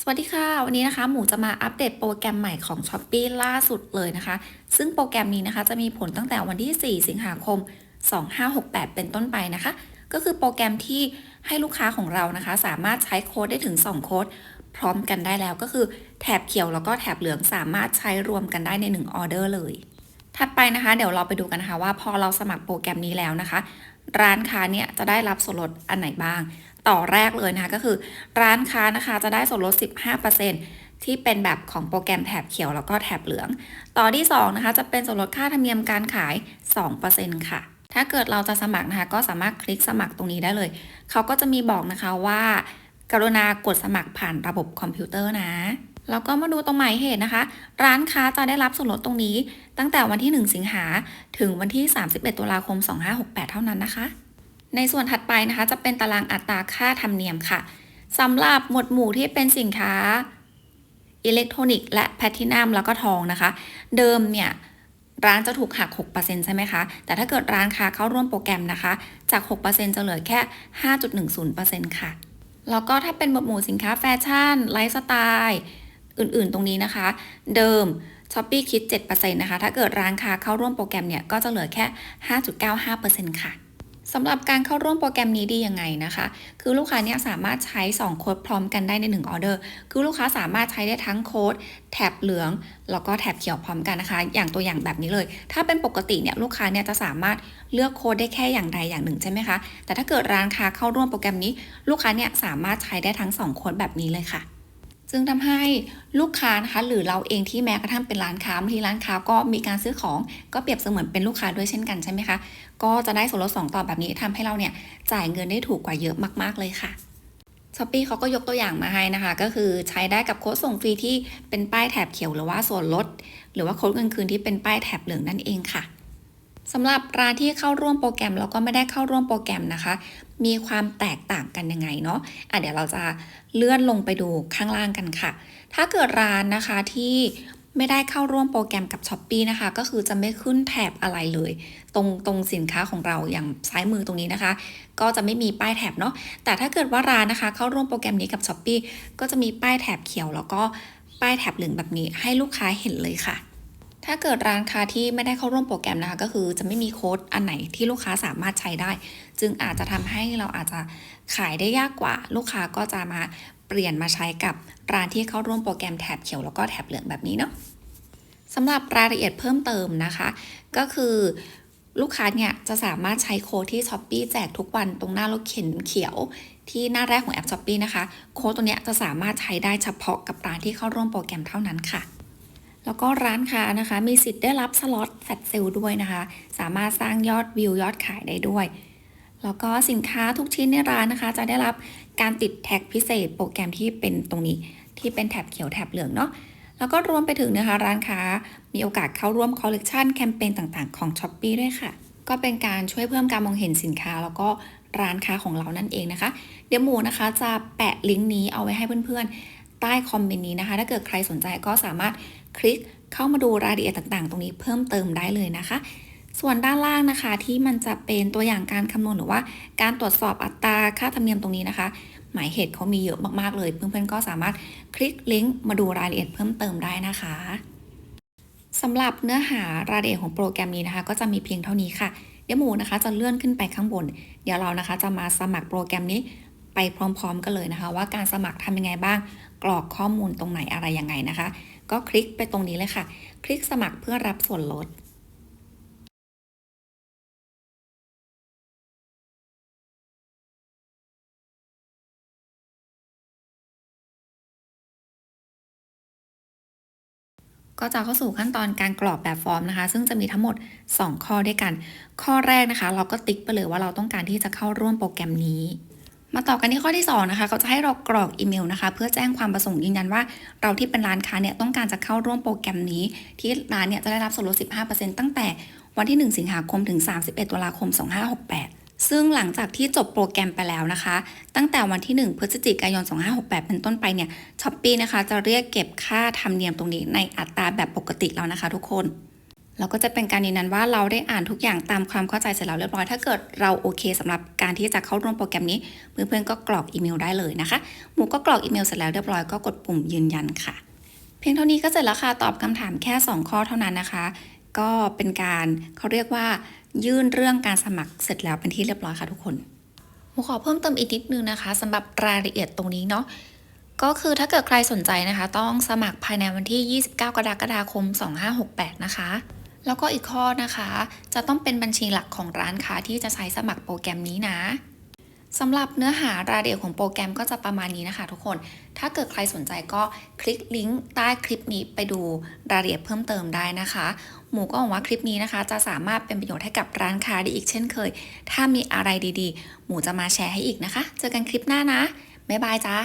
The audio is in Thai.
สวัสดีค่ะ วันนี้นะคะ หมูจะมาอัปเดตโปรแกรมใหม่ของ s h อ p e e ล่าสุดเลยนะคะ ซึ่งโปรแกรมนี้นะคะ จะมีผลตั้งแต่วันที่ 4 สิงหาคม 2568 เป็นต้นไปนะคะ ก็คือโปรแกรมที่ให้ลูกค้าของเรานะคะ สามารถใช้โค้ดได้ถึง 2 โค้ดพร้อมกันได้แล้วก็คือแถบเขียวแล้วก็แถบเหลืองสามารถใช้รวมกันได้ใน 1 ออเดอร์เลย ถัดไปนะคะ เดี๋ยวเราไปดูกันนะคะว่าพอเราสมัครโปรแกรมนี้แล้วนะคะ ร้านค้าเนี่ยจะได้รับส่วนลดอันไหนบ้าง ต่อแรกเลยนะคะ ก็คือร้านค้านะคะจะได้ส่วนลด 15%ที่เป็นแบบของโปรแกรมแถบเขียวแล้วก็แถบเหลือง ต่อที่2นะคะจะเป็นส่วนลดค่าธรรมเนียมการขาย 2%ค่ะ ถ้าเกิดเราจะสมัครนะคะก็สามารถคลิกสมัครตรงนี้ได้เลย เขาก็จะมีบอกนะคะว่า กรุณากดสมัครผ่านระบบคอมพิวเตอร์นะแล้วก็มาดูตรงหมายเหตุนะคะ ร้านค้าจะได้รับส่วนลดตรงนี้ ตั้งแต่วันที่ 1 สิงหาถึงวันที่ 31 ตุลาคม 2568 เท่านั้นนะคะ ในส่วนถัดไปนะคะ จะเป็นตารางอัตราค่าธรรมเนียมค่ะสำหรับหมวดหมู่ที่เป็นสินค้าอิเล็กทรอนิกส์และแพทินัมแล้วก็ทองนะคะ เดิมเนี่ยร้านจะถูกหัก 6%ใช่ไหมคะ แต่ถ้าเกิดร้านค้าเข้าร่วมโปรแกรมนะคะ จาก 6%จะเหลือแค่ 5.10%ค่ะ แล้วก็ถ้าเป็นหมวดหมู่สินค้าแฟชั่น ไลฟ์สไตล์ อื่นๆ ตรงนี้นะคะ เดิม s h อ p e e คิด 7%นะคะ ถ้าเกิดร้านค้าเข้าร่วมโปรแกรมเนี่ย ก็จะเหลือแค่ 5.95%ค่ะ สำหรับการเข้าร่วมโปรแกรมนี้ดียังไงนะคะ คือลูกค้าเนี่ยสามารถใช้ 2 โค้ดพร้อมกันได้ใน 1 ออเดอร์ คือลูกค้าสามารถใช้ได้ทั้งโค้ดแถบเหลือง แล้วก็แถบเขียวพร้อมกันนะคะ อย่างตัวอย่างแบบนี้เลย ถ้าเป็นปกติเนี่ยลูกค้าเนี่ยจะสามารถเลือกโค้ดได้แค่อย่างใดอย่างหนึ่งใช่ไหมคะ แต่ถ้าเกิดร้านค้าเข้าร่วมโปรแกรมนี้ ลูกค้าเนี่ยสามารถใช้ได้ทั้ง 2 โค้ดแบบนี้เลยค่ะ ซึ่งทำให้ลูกค้านะคะหรือเราเองที่แม้กระทั่งเป็นร้านค้าบางทีร้านค้าก็มีการซื้อของก็เปรียบเสมือนเป็นลูกค้าด้วยเช่นกันใช่ไหมคะ ก็จะได้ส่วนลด2ต่อแบบนี้ทำให้เราเนี่ยจ่ายเงินได้ถูกกว่าเยอะมาก ๆเลยค่ะช้อปปี้เขาก็ยกตัวอย่างมาให้นะคะ ก็คือใช้ได้กับโค้ดส่งฟรีที่เป็นป้ายแถบเขียวหรือว่าส่วนลด หรือว่าโค้ดเงินคืนที่เป็นป้ายแถบเหลืองนั่นเองค่ะ สำหรับร้านที่เข้าร่วมโปรแกรมแล้วก็ไม่ได้เข้าร่วมโปรแกรมนะคะ มีความแตกต่างกันยังไงเนาะอะเดี๋ยวเราจะเลื่อนลงไปดูข้างล่างกันค่ะ ถ้าเกิดร้านนะคะที่ไม่ได้เข้าร่วมโปรแกรมกับ s h อ p e e นะคะ ก็คือจะไม่ขึ้นแถบอะไรเลย ตรงตรงสินค้าของเราอย่างซ้ายมือตรงนี้นะคะ ก็จะไม่มีป้ายแถบเนาะแต่ถ้าเกิดว่าร้านนะคะ เข้าร่วมโปรแกรมนี้กับ s h อ p e e ก็จะมีป้ายแถบเขียว แล้วก็ป้ายแถบเหลืองแบบนี้ให้ลูกค้าเห็นเลยค่ะ ถ้าเกิดร้านค้าที่ไม่ได้เข้าร่วมโปรแกรมนะคะ ก็คือจะไม่มีโค้ดอันไหนที่ลูกค้าสามารถใช้ได้ จึงอาจจะทำให้เราอาจจะขายได้ยากกว่า ลูกค้าก็จะมาเปลี่ยนมาใช้กับร้านที่เข้าร่วมโปรแกรมแถบเขียวแล้วก็แถบเหลืองแบบนี้เนาะสำหรับรายละเอียดเพิ่มเติมนะคะ ก็คือลูกค้าเนี่ยจะสามารถใช้โค้ดที่ s h อ p e e แจกทุกวันตรงหน้ารถเข็นเขียวที่หน้าแรกของแอป s h อ p e e นะคะ โค้ดตัวเนี้ยจะสามารถใช้ได้เฉพาะกับร้านที่เข้าร่วมโปรแกรมเท่านั้นค่ะ แล้วก็ร้านค้านะคะ มีสิทธิ์ได้รับสล็อตแฟลชเซลด้วยนะคะ สามารถสร้างยอดวิวยอดขายได้ด้วย แล้วก็สินค้าทุกชิ้นในร้านนะคะ จะได้รับการติดแท็กพิเศษโปรแกรมที่เป็นตรงนี้ที่เป็นแถบเขียวแถบเหลืองเนาะแล้วก็รวมไปถึงนะคะร้านค้า มีโอกาสเข้าร่วมคอลเลกชันแคมเปญต่างๆของ s h อ p e e ด้วยค่ะ ก็เป็นการช่วยเพิ่มการมองเห็นสินค้า แล้วก็ร้านค้าของเรานั่นเองนะคะ เดี๋ยวหมูนะคะจะแปะลิงก์นี้เอาไว้ให้เพื่อนๆ ใต้คอมเมนต์นี้นะคะ ถ้าเกิดใครสนใจก็สามารถคลิกเข้ามาดูรายละเอียดต่างๆ ตรงนี้เพิ่มเติมได้เลยนะคะ ส่วนด้านล่างนะคะที่มันจะเป็นตัวอย่างการคำนวณหรือว่า การตรวจสอบอัตราค่าธรรมเนียมตรงนี้นะคะ หมายเหตุเขามีเยอะมากๆเลย เพื่อนๆก็สามารถคลิกลิงก์มาดูรายละเอียดเพิ่มเติมได้นะคะสำหรับเนื้อหารายละเอียดของโปรแกรมนี้นะคะ ก็จะมีเพียงเท่านี้ค่ะเดี๋ยวหมูนะคะจะเลื่อนขึ้นไปข้างบน เดี๋ยวเรานะคะจะมาสมัครโปรแกรมนี้ ไปพร้อมๆ กันเลยนะคะ ว่าการสมัครทำยังไงบ้าง กรอกข้อมูลตรงไหนอะไรยังไงนะคะ ก็คลิกไปตรงนี้เลยค่ะ คลิกสมัครเพื่อรับส่วนลดก็จะเข้าสู่ขั้นตอนการกรอกแบบฟอร์มนะคะ ซึ่งจะมีทั้งหมด 2 ข้อด้วยกัน ข้อแรกนะคะ เราก็ติ๊กไปเลยว่าเราต้องการที่จะเข้าร่วมโปรแกรมนี้ มาต่อกันที่ข้อที่2นะคะเขาจะให้เรากรอกอีเมลนะคะ เพื่อแจ้งความประสงค์ยืนยันว่า เราที่เป็นร้านค้าเนี่ยต้องการจะเข้าร่วมโปรแกรมนี้ ที่ร้านเนี่ยจะได้รับส่วนลด 15%ตั้งแต่วันที่ 1 สิงหาคมถึง 31ตุลาคม 2568ซึ่งหลังจากที่จบโปรแกรมไปแล้วนะคะ ตั้งแต่วันที่ 1 พฤศจิกายน 2568 เป็นต้นไปเนี่ยช้อปปีนะคะ จะเรียกเก็บค่าธรรมเนียมตรงนี้ในอัตราแบบปกติแล้วนะคะทุกคน แล้วก็จะเป็นการยืนยันว่าเราได้อ่านทุกอย่างตามความเข้าใจเสร็จแล้วเรียบร้อย ถ้าเกิดเราโอเคสำหรับการที่จะเข้าร่วมโปรแกรมนี้ เพื่อนๆก็กรอกอีเมลได้เลยนะคะ หมูก็กรอกอีเมลเสร็จแล้วเรียบร้อยก็กดปุ่มยืนยันค่ะ เพียงเท่านี้ก็เสร็จแล้วค่ะตอบคำถามแค่ 2 ข้อเท่านั้นนะคะ ก็เป็นการเขาเรียกว่า ยื่นเรื่องการสมัครเสร็จแล้วเป็นที่เรียบร้อยค่ะทุกคนหมูขอเพิ่มเติมอีกนิดนึงนะคะสำหรับรายละเอียดตรงนี้เนาะก็คือถ้าเกิดใครสนใจนะคะ ต้องสมัครภายในวันที่ 29 กรกฎาคม 2568 นะคะ แล้วก็อีกข้อนะคะ จะต้องเป็นบัญชีหลักของร้านค้าที่จะใช้สมัครโปรแกรมนี้นะสำหรับเนื้อหารายละเอียดของโปรแกรมก็จะประมาณนี้นะคะ ทุกคน ถ้าเกิดใครสนใจก็คลิกลิงก์ใต้คลิปนี้ไปดูรายละเอียดเพิ่มเติมได้นะคะ หมูก็หวังว่าคลิปนี้นะคะ จะสามารถเป็นประโยชน์ให้กับร้านค้าได้อีกเช่นเคย ถ้ามีอะไรดีๆ หมูจะมาแชร์ให้อีกนะคะ เจอกันคลิปหน้านะ บ๊ายบายจ้า